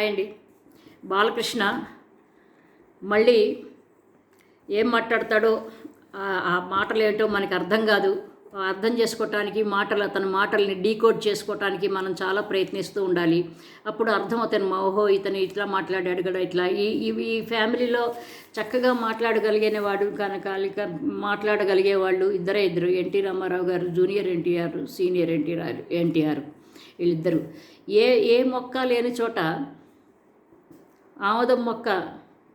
Hi అండి. బాలకృష్ణ. మళ్ళీ ఏం మాట్లాడతాడో ఆ- మాటలు ఏంటో మనకి అర్థం కాదు. అర్థం చేసుకోవటానికి మాటలు అతని మాటల్ని డీకోడ్ చేసుకోవటానికి మనం చాలా ప్రయత్నిస్తూ ఉండాలి. అప్పుడు అర్థం అతను మోహో ఇతను ఇట్లా మాట్లాడాడు కదా ఇట్లా. ఈ ఈ- ఫ్యామిలీలో చక్కగా మాట్లాడగలిగిన వాడు కనుక మాట్లాడగలిగే వాళ్ళు ఇద్దరే ఇద్దరు. ఎన్టీ రామారావు గారు junior NTR senior NTR NTR వీళ్ళిద్దరు. ఏ ఏ మొక్క లేని చోట ఆముదం మొక్క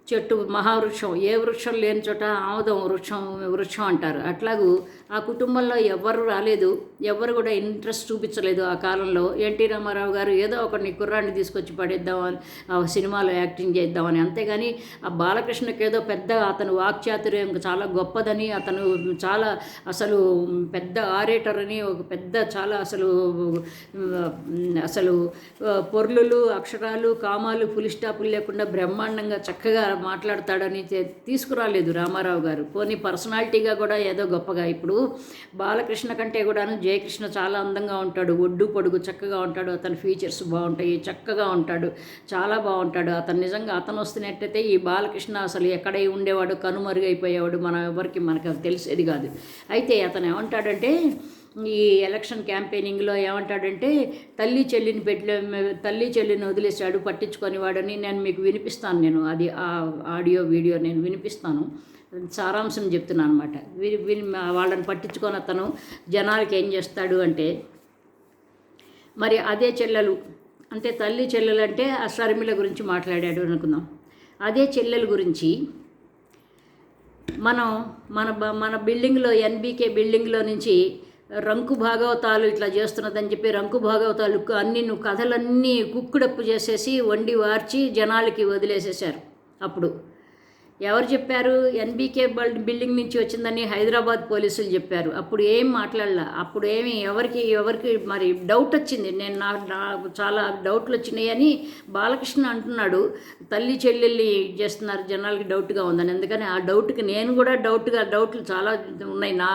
చెట్టు మహావృక్షం ఏ వృక్షం లేని చోట ఆముదం వృక్షం వృక్షం అంటారు. అట్లాగూ ఆ కుటుంబంలో ఎవ్వరు రాలేదు ఎవ్వరు కూడా ఇంట్రెస్ట్ చూపించలేదు ఆ కాలంలో. ఎన్టీ రామారావు గారు ఏదో ఒకరిని కుర్రాన్ని తీసుకొచ్చి పడేద్దామని ఆ సినిమాలో యాక్టింగ్ చేద్దామని. అంతేగాని ఆ బాలకృష్ణకి ఏదో పెద్ద అతను వాక్చాతుర్యం చాలా గొప్పదని అతను చాలా అసలు పెద్ద ఆరేటర్ అని ఒక పెద్ద చాలా అసలు అసలు పొర్లులు అక్షరాలు కామాలు ఫుల్ స్టాపులు లేకుండా బ్రహ్మాండంగా చక్కగా మాట్లాడతాడని తీసుకురాలేదు రామారావు గారు. పోనీ పర్సనాలిటీగా కూడా ఏదో గొప్పగా. ఇప్పుడు బాలకృష్ణ కంటే కూడాను జయకృష్ణ చాలా అందంగా ఉంటాడు. ఒడ్డు పొడుగు చక్కగా ఉంటాడు. అతని ఫీచర్స్ బాగుంటాయి. చక్కగా ఉంటాడు. చాలా బాగుంటాడు. అతను నిజంగా అతను వస్తున్నట్టయితే ఈ బాలకృష్ణ అసలు ఎక్కడై ఉండేవాడు? కనుమరుగైపోయేవాడు? మన ఎవరికి? మనకు తెలిసేది కాదు. అయితే అతను ఏమంటాడంటే ఈ ఎలక్షన్ క్యాంపెయినింగ్లో ఏమంటాడంటే తల్లి చెల్లిని పెట్టలే తల్లి చెల్లిని వదిలేశాడు పట్టించుకొని వాడని నేను మీకు వినిపిస్తాను నేను. అది ఆ ఆడియో వీడియో నేను వినిపిస్తాను. సారాంశం చెప్తున్నాను అనమాట విని విని వాళ్ళని పట్టించుకొని అతను జనాలకి ఏం చేస్తాడు అంటే మరి అదే చెల్లెలు అంటే తల్లి చెల్లెలు అంటే ఆ షర్మిల గురించి మాట్లాడాడు అనుకుందాం. అదే చెల్లెల గురించి మనం మన మన బిల్డింగ్లో ఎన్బీకే బిల్డింగ్లో నుంచి రంకు భాగవతాలు ఇట్లా చేస్తున్నదని చెప్పి రంకు భాగవతాలు అన్ని కథలన్నీ కుక్కుడప్పు చేసేసి వండి వార్చి జనాలకి వదిలేసేశారు అప్పుడు. ఎవరు చెప్పారు? ఎన్బీకే బిల్డింగ్ నుంచి వచ్చిందని హైదరాబాద్ పోలీసులు చెప్పారు. అప్పుడు ఏం మాట్లాడలా? అప్పుడు ఏమి ఎవరికి ఎవరికి మరి డౌట్ వచ్చింది? నేను నాకు నాకు చాలా డౌట్లు వచ్చినాయని బాలకృష్ణ అంటున్నాడు. తల్లి చెల్లెల్ని చేస్తున్నారు. జనాలకి డౌట్గా ఉందని. ఎందుకని ఆ డౌట్కి నేను కూడా డౌట్గా డౌట్లు చాలా ఉన్నాయి. నా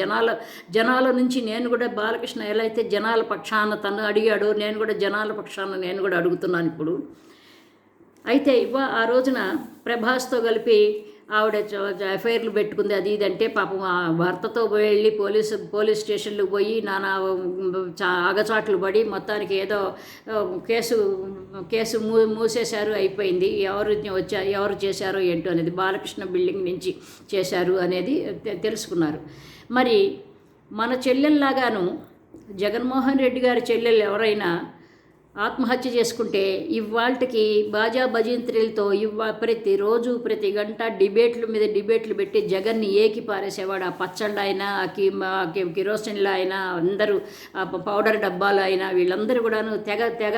జనాల జనాల నుంచి నేను కూడా బాలకృష్ణ ఎలా అయితే జనాల పక్షాన తను అడిగాడో నేను కూడా జనాల పక్షాన నేను కూడా అడుగుతున్నాను ఇప్పుడు. అయితే ఇవ్వ ఆ రోజున ప్రభాస్తో కలిపి ఆవిడ ఎఫ్ఐఆర్లు పెట్టుకుంది. అది ఇది అంటే పాపం ఆ భర్తతో వెళ్ళి పోలీసు పోలీస్ స్టేషన్లకు పోయి నానా అగచాట్లు ఆగచాట్లు పడి మొత్తానికి ఏదో కేసు కేసు మూ మూసేశారు అయిపోయింది. ఎవరు వచ్చా ఎవరు చేశారో ఏంటో అనేది బాలకృష్ణ బిల్డింగ్ నుంచి చేశారు అనేది తెలుసుకున్నారు. మరి మన చెల్లెల్లాగాను జగన్మోహన్ రెడ్డి గారి చెల్లెలు ఎవరైనా ఆత్మహత్య చేసుకుంటే ఇవాళకి బాజా భజంత్రులతో ఇవా ప్రతిరోజు ప్రతి గంట డిబేట్ల మీద డిబేట్లు పెట్టి జగన్ని ఏకి పారేసేవాడు. ఆ పచ్చళ్ళు అయినా ఆ కి కిరోసిన్లు అయినా అందరూ ఆ పౌడర్ డబ్బాలు అయినా వీళ్ళందరూ కూడాను తెగ తెగ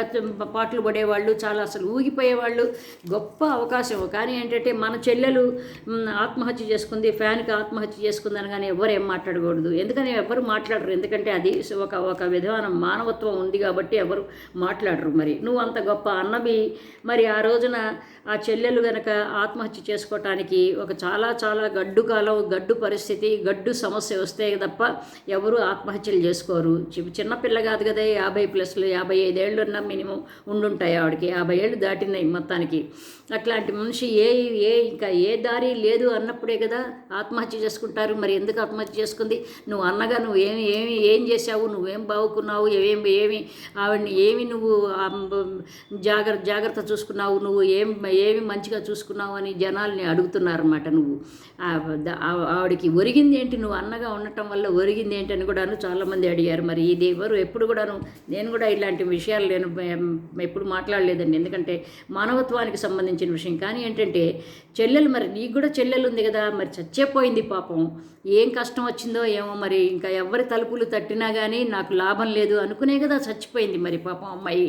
పాటలు పడేవాళ్ళు చాలా అసలు ఊగిపోయేవాళ్ళు. గొప్ప అవకాశం. కానీ ఏంటంటే మన చెల్లెలు ఆత్మహత్య చేసుకుంది ఫ్యాన్కి ఆత్మహత్య చేసుకుంది అనగానే ఎవరు ఏం మాట్లాడకూడదు. ఎందుకని ఎవరు మాట్లాడరు? ఎందుకంటే అది ఒక ఒక విధానం మానవత్వం ఉంది కాబట్టి ఎవరు మాట్లాడరు. మరి. నువ్వు అంత గొప్ప అన్నవి మరి ఆ రోజున ఆ చెల్లెలు గనక ఆత్మహత్య చేసుకోవటానికి ఒక చాలా చాలా గడ్డు కాలం గడ్డు పరిస్థితి గడ్డు సమస్య వస్తే తప్ప ఎవరు ఆత్మహత్యలు చేసుకోరు. చి- చిన్న పిల్ల కాదు కదా యాభై ప్లస్లు యాభై ఐదేళ్ళు ఉన్న మినిమం ఉండుంటాయి ఆవిడకి. యాభై ఏళ్ళు దాటినాయి మొత్తానికి. అట్లాంటి మనిషి ఏ ఏ ఇంకా ఏ దారి లేదు అన్నప్పుడే కదా ఆత్మహత్య చేసుకుంటారు. మరి ఎందుకు ఆత్మహత్య చేసుకుంది? నువ్వు అన్నగా నువ్వు ఏమి ఏమి ఏం చేసావు నువ్వేం బాగుకున్నావు ఏమేమి ఏమి ఆవిడని ఏమి నువ్వు జాగ్ర జాగ్రత్త జాగ్రత్త చూసుకున్నావు నువ్వు ఏం ఏమి మంచిగా చూసుకున్నావు అని జనాల్ని అడుగుతున్నారన్నమాట నువ్వు. ఆవిడకి ఒరిగింది ఏంటి? నువ్వు అన్నగా ఉండటం వల్ల ఒరిగింది ఏంటి అని కూడాను చాలామంది అడిగారు. మరి ఇది ఎవరు? ఎప్పుడు కూడాను నేను కూడా ఇలాంటి విషయాలు నేను ఎప్పుడు మాట్లాడలేదండి. ఎందుకంటే మానవత్వానికి సంబంధించిన విషయం. కానీ ఏంటంటే చెల్లెలు మరి నీకు కూడా చెల్లెలు ఉంది కదా మరి చచ్చేపోయింది పాపం. ఏం కష్టం వచ్చిందో ఏమో మరి ఇంకా ఎవరి తలుపులు తట్టినా కానీ నాకు లాభం లేదు అనుకునే కదా చచ్చిపోయింది మరి పాపం అమ్మాయి.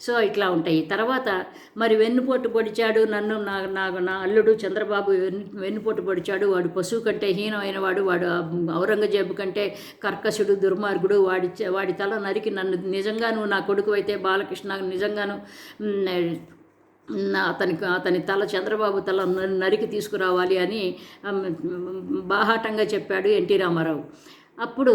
సో ఇట్లా ఉంటాయి. తర్వాత మరి వెన్నుపోటు పొడిచాడు నన్ను నా నా నా అల్లుడు చంద్రబాబు వెన్ను వెన్నుపోటు పొడిచాడు. వాడు పశువు కంటే హీనమైన వాడు వాడు ఔరంగజేబు కంటే కర్కశుడు దుర్మార్గుడు. వాడి వాడి తల నరికి నన్ను నిజంగాను నా కొడుకు అయితే బాలకృష్ణ నిజంగాను అతనికి అతని తల చంద్రబాబు తల నరికి తీసుకురావాలి అని బాహాటంగా చెప్పాడు ఎన్టీ రామారావు. అప్పుడు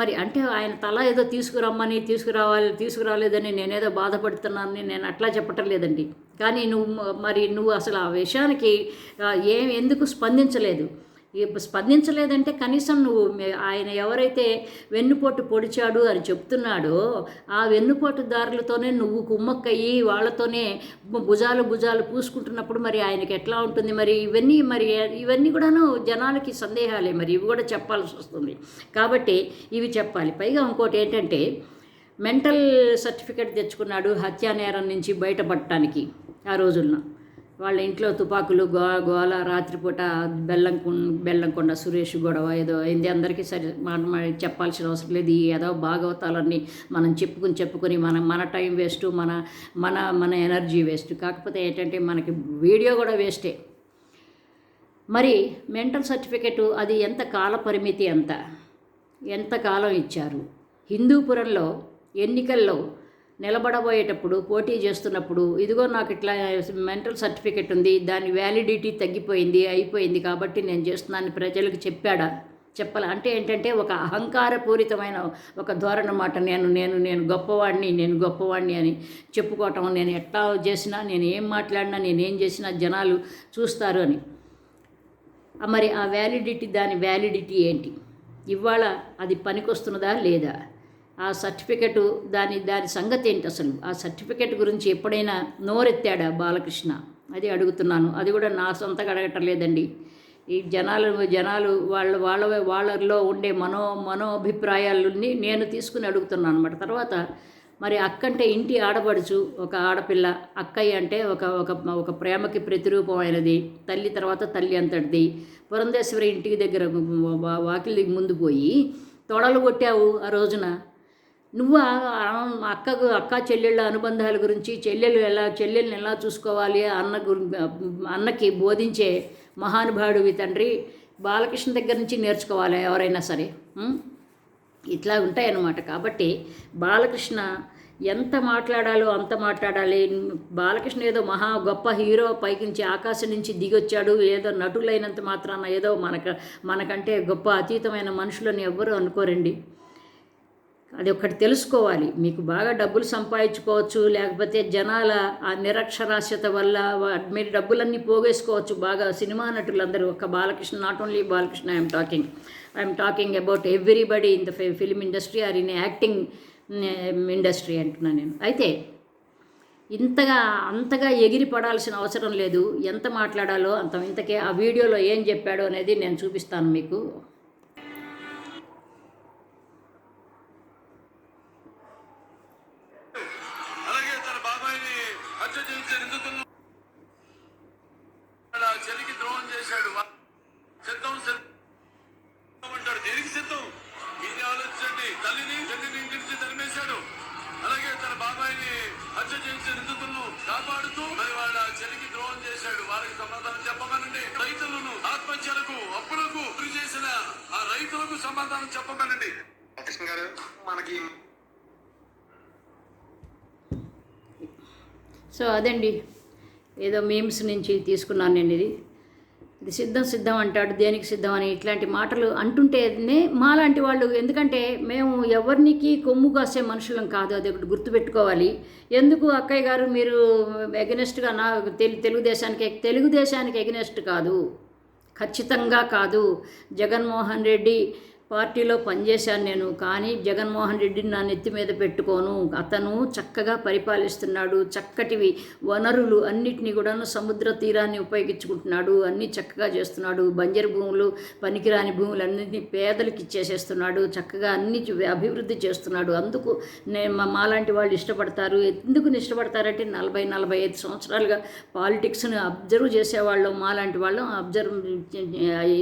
మరి అంటే ఆయన తల ఏదో తీసుకురమ్మని తీసుకురావాలి తీసుకురాలేదని నేనేదో బాధపడుతున్నానని నేను అట్లా చెప్పటం లేదండి. కానీ నువ్వు మరి నువ్వు అసలు ఆ విషయానికి ఏం ఎందుకు స్పందించలేదు? స్పందించలేదంటే కనీసం నువ్వు ఆయన ఎవరైతే వెన్నుపోటు పొడిచాడు అని చెప్తున్నాడో ఆ వెన్నుపోటుదారులతోనే నువ్వు కుమ్మక్కయ్యి వాళ్ళతోనే భుజాలు భుజాలు పూసుకుంటున్నప్పుడు మరి ఆయనకి ఎట్లా ఉంటుంది మరి? ఇవన్నీ మరి ఇవన్నీ కూడాను జనాలకి సందేహాలే మరి. ఇవి కూడా చెప్పాల్సి వస్తుంది. కాబట్టి ఇవి చెప్పాలి. పైగా ఇంకోటి ఏంటంటే మెంటల్ సర్టిఫికేట్ తెచ్చుకున్నాడు హత్యా నేరం నుంచి బయటపడటానికి ఆ రోజుల్లో. వాళ్ళ ఇంట్లో తుపాకులు గో గోల రాత్రిపూట బెల్లంకొండ బెల్లంకొండ సురేష్ గొడవ ఏదో అయింది. అందరికీ సరి మనం చెప్పాల్సిన అవసరం లేదు. ఈ ఏదో భాగవతాలన్నీ మనం చెప్పుకుని చెప్పుకొని మన మన టైం వేస్ట్ మన మన మన ఎనర్జీ వేస్ట్. కాకపోతే ఏంటంటే మనకి వీడియో కూడా వేస్టే. మరి మెంటల్ సర్టిఫికెట్ అది ఎంత కాల పరిమితి ఎంత ఎంత కాలం ఇచ్చారు? హిందూపురంలో ఎన్నికల్లో నిలబడబోయేటప్పుడు పోటీ చేస్తున్నప్పుడు ఇదిగో నాకు ఇట్లా మెంటల్ సర్టిఫికెట్ ఉంది దాని వ్యాలిడిటీ తగ్గిపోయింది అయిపోయింది కాబట్టి నేను చేస్తున్నాను ప్రజలకు చెప్పాడా? చెప్పాలి. అంటే ఏంటంటే ఒక అహంకారపూరితమైన ఒక ధోరణ మాట నేను నేను నేను గొప్పవాడిని నేను గొప్పవాడిని అని చెప్పుకోవటం నేను ఎట్లా చేసినా నేను ఏం మాట్లాడినా నేను ఏం చేసినా జనాలు చూస్తారు అని. మరి ఆ వ్యాలిడిటీ దాని వ్యాలిడిటీ ఏంటి? ఇవాళ అది పనికొస్తున్నదా లేదా? ఆ సర్టిఫికెట్ దాని దాని సంగతి ఏంటి అసలు? ఆ సర్టిఫికెట్ గురించి ఎప్పుడైనా నోరెత్తాడా బాలకృష్ణ? అది అడుగుతున్నాను. అది కూడా నా సొంతగా అడగటం లేదండి. ఈ జనాలు జనాలు వాళ్ళ వాళ్ళ వాళ్ళలో ఉండే మనో మనోభిప్రాయాలని నేను తీసుకుని అడుగుతున్నాను అనమాట తర్వాత మరి అక్కంటే ఇంటి ఆడపడుచు ఒక ఆడపిల్ల అక్కయ్య అంటే ఒక ఒక ఒక ప్రేమకి ప్రతిరూపమైనది తల్లి తర్వాత తల్లి అంతటిది. పురంధేశ్వరి ఇంటికి దగ్గర వాకిలి ముందు పోయి తొడలు కొట్టావు ఆ రోజున. నువ్వు అక్కకు అక్క చెల్లెళ్ళ అనుబంధాల గురించి చెల్లెలు ఎలా చెల్లెల్ని ఎలా చూసుకోవాలి అన్న గురి అన్నకి బోధించే మహానుభావుడివి తండ్రి బాలకృష్ణ దగ్గర నుంచి నేర్చుకోవాలి ఎవరైనా సరే. ఇట్లా ఉంటాయన్నమాట. కాబట్టి బాలకృష్ణ ఎంత మాట్లాడాలో అంత మాట్లాడాలి. బాలకృష్ణ ఏదో మహా గొప్ప హీరో పైకి నుంచి ఆకాశం నుంచి దిగొచ్చాడు ఏదో నటులైనంత మాత్రాన ఏదో మనక మనకంటే గొప్ప అతీతమైన మనుషులని ఎవ్వరూ అనుకోరండి. అది ఒకటి తెలుసుకోవాలి. మీకు బాగా డబ్బులు సంపాదించుకోవచ్చు లేకపోతే జనాల ఆ నిరక్షరాస్యత వల్ల మీరు డబ్బులన్నీ పోగేసుకోవచ్చు. బాగా సినిమా నటులందరూ ఒక Balakrishna not only Balakrishna I'm talking I'm talking about everybody in the film industry are in acting industry అంటున్నాను నేను. అయితే ఇంతగా అంతగా ఎగిరి పడాల్సిన అవసరం లేదు. ఎంత మాట్లాడాలో అంత ఇంతకే ఆ వీడియోలో ఏం చెప్పాడో అనేది నేను చూపిస్తాను మీకు. సమాధానం చెప్పమనండి కృష్ణ గారు మనకి సో అదండి. ఏదో మీమ్స్ నుంచి తీసుకున్నాను నేను ఇది. ఇది సిద్ధం సిద్ధం అంటాడు దేనికి సిద్ధం అని ఇట్లాంటి మాటలు అంటుంటేనే మాలాంటి వాళ్ళు ఎందుకంటే మేము ఎవరికి కొమ్ము కాసే మనుషులం కాదు అది ఒకటి గుర్తుపెట్టుకోవాలి. ఎందుకు అక్కయ్య గారు మీరు ఎగనెస్ట్గా నా తెలు తెలుగుదేశానికి తెలుగుదేశానికి ఎగనెస్ట్ కాదు. ఖచ్చితంగా కాదు. జగన్మోహన్ రెడ్డి పార్టీలో పనిచేశాను నేను కానీ జగన్మోహన్ రెడ్డిని నా నెత్తి మీద పెట్టుకోను. అతను చక్కగా పరిపాలిస్తున్నాడు చక్కటివి వనరులు అన్నిటినీ కూడాను సముద్ర తీరాన్ని ఉపయోగించుకుంటున్నాడు అన్నీ చక్కగా చేస్తున్నాడు. బంజరు భూములు పనికిరాని భూములు అన్నింటినీ పేదలకు ఇచ్చేసేస్తున్నాడు చక్కగా అన్ని అభివృద్ధి చేస్తున్నాడు. అందుకు నేను మా మాలాంటి వాళ్ళు ఇష్టపడతారు. ఎందుకు ఇష్టపడతారంటే నలభై నలభై ఐదు సంవత్సరాలుగా పాలిటిక్స్ను అబ్జర్వ్ చేసేవాళ్ళం మాలాంటి వాళ్ళం అబ్జర్వ్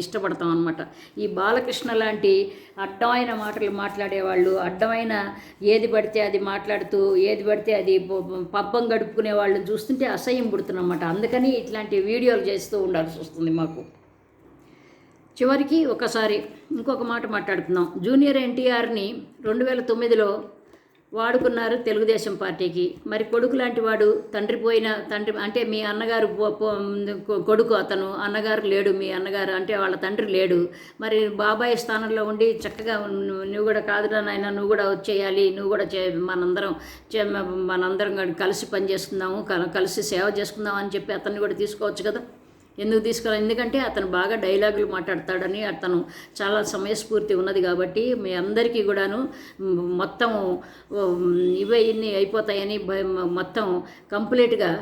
ఇష్టపడతాం అనమాట ఈ బాలకృష్ణ లాంటి అడ్డమైన మాటలు మాట్లాడేవాళ్ళు అడ్డమైన ఏది పడితే అది మాట్లాడుతూ ఏది పడితే అది ప- పబ్బం గడుపుకునే వాళ్ళని చూస్తుంటే అసహ్యం పుడుతున్నమాట అందుకని ఇట్లాంటి వీడియోలు చేస్తూ ఉండాల్సి వస్తుంది మాకు. చివరికి ఒకసారి ఇంకొక మాట మాట్లాడుకుందాం. జూనియర్ ఎన్టీఆర్ని రెండు వేల తొమ్మిదిలో వాడుకున్నారు తెలుగుదేశం పార్టీకి. మరి కొడుకు లాంటి వాడు తండ్రి పోయిన తండ్రి అంటే మీ అన్నగారు కొ- కొడుకు అతను అన్నగారు లేడు మీ అన్నగారు అంటే వాళ్ళ తండ్రి లేడు. మరి బాబాయ్ స్థానంలో ఉండి చక్కగా నువ్వు కూడా కాదురా నాయన నువ్వు కూడా వచ్చేయాలి నువ్వు కూడా చే మనందరం చే- మనందరం కలిసి పనిచేసుకుందాము కల- కలిసి సేవ చేసుకుందాం అని చెప్పి అతన్ని కూడా తీసుకోవచ్చు కదా? ఎందుకు తీసుకోవాలి? ఎందుకంటే అతను బాగా డైలాగులు మాట్లాడతాడని అతను చాలా సమయస్ఫూర్తి ఉన్నది కాబట్టి మీ అందరికీ కూడాను మొత్తం ఇవే ఇన్ని అయిపోతాయని మొత్తం కంప్లీట్గా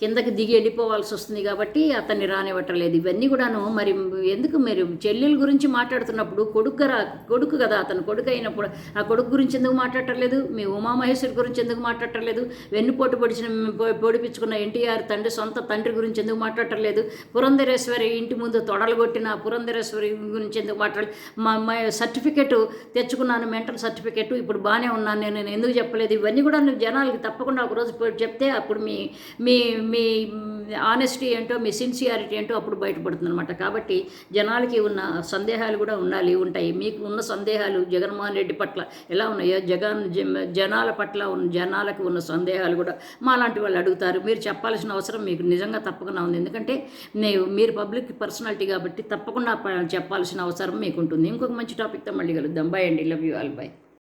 కిందకి దిగి వెళ్ళిపోవాల్సి వస్తుంది కాబట్టి అతన్ని రానివ్వట్లేదు. ఇవన్నీ కూడాను మరి ఎందుకు మీరు చెల్లెల గురించి మాట్లాడుతున్నప్పుడు కొడుకు రా కొడుకు కదా అతను కొడుకు అయినప్పుడు ఆ కొడుకు గురించి ఎందుకు మాట్లాడటలేదు? మీ ఉమామహేశ్వరి గురించి ఎందుకు మాట్లాడటలేదు? వెన్నుపోటు పొడిచిన పొ- పొడిపించుకున్న ఎన్టీఆర్ తండ్రి సొంత తండ్రి గురించి ఎందుకు మాట్లాడటలేదు? పురంధరేశ్వరి ఇంటి ముందు తొడలు కొట్టిన పురంధరేశ్వరి గురించి ఎందుకు మాట్లాడ మా సర్టిఫికెట్ తెచ్చుకున్నాను మెంటల్ సర్టిఫికెట్ ఇప్పుడు బాగానే ఉన్నాను నేను ఎందుకు చెప్పలేదు? ఇవన్నీ కూడా జనాలకి తప్పకుండా ఒకరోజు చెప్తే అప్పుడు మీ మీ మీ ఆనెస్టీ ఏంటో మీ సిన్సియారిటీ ఏంటో అప్పుడు బయటపడుతుంది అనమాట కాబట్టి జనాలకి ఉన్న సందేహాలు కూడా ఉండాలి ఉంటాయి. మీకు ఉన్న సందేహాలు జగన్మోహన్ రెడ్డి పట్ల ఎలా ఉన్నాయో జగన్ జ- జనాల పట్ల ఉన్న జనాలకు ఉన్న సందేహాలు కూడా మా లాంటి వాళ్ళు అడుగుతారు. మీరు చెప్పాల్సిన అవసరం మీకు నిజంగా తప్పకుండా ఉంది. ఎందుకంటే నేను మీరు పబ్లిక్ పర్సనాలిటీ కాబట్టి తప్పకుండా చెప్పాల్సిన అవసరం మీకు ఉంటుంది ఇంకొక మంచి టాపిక్తో మళ్ళీ కలుద్దాం. బాయ్ అండి. Love you all bye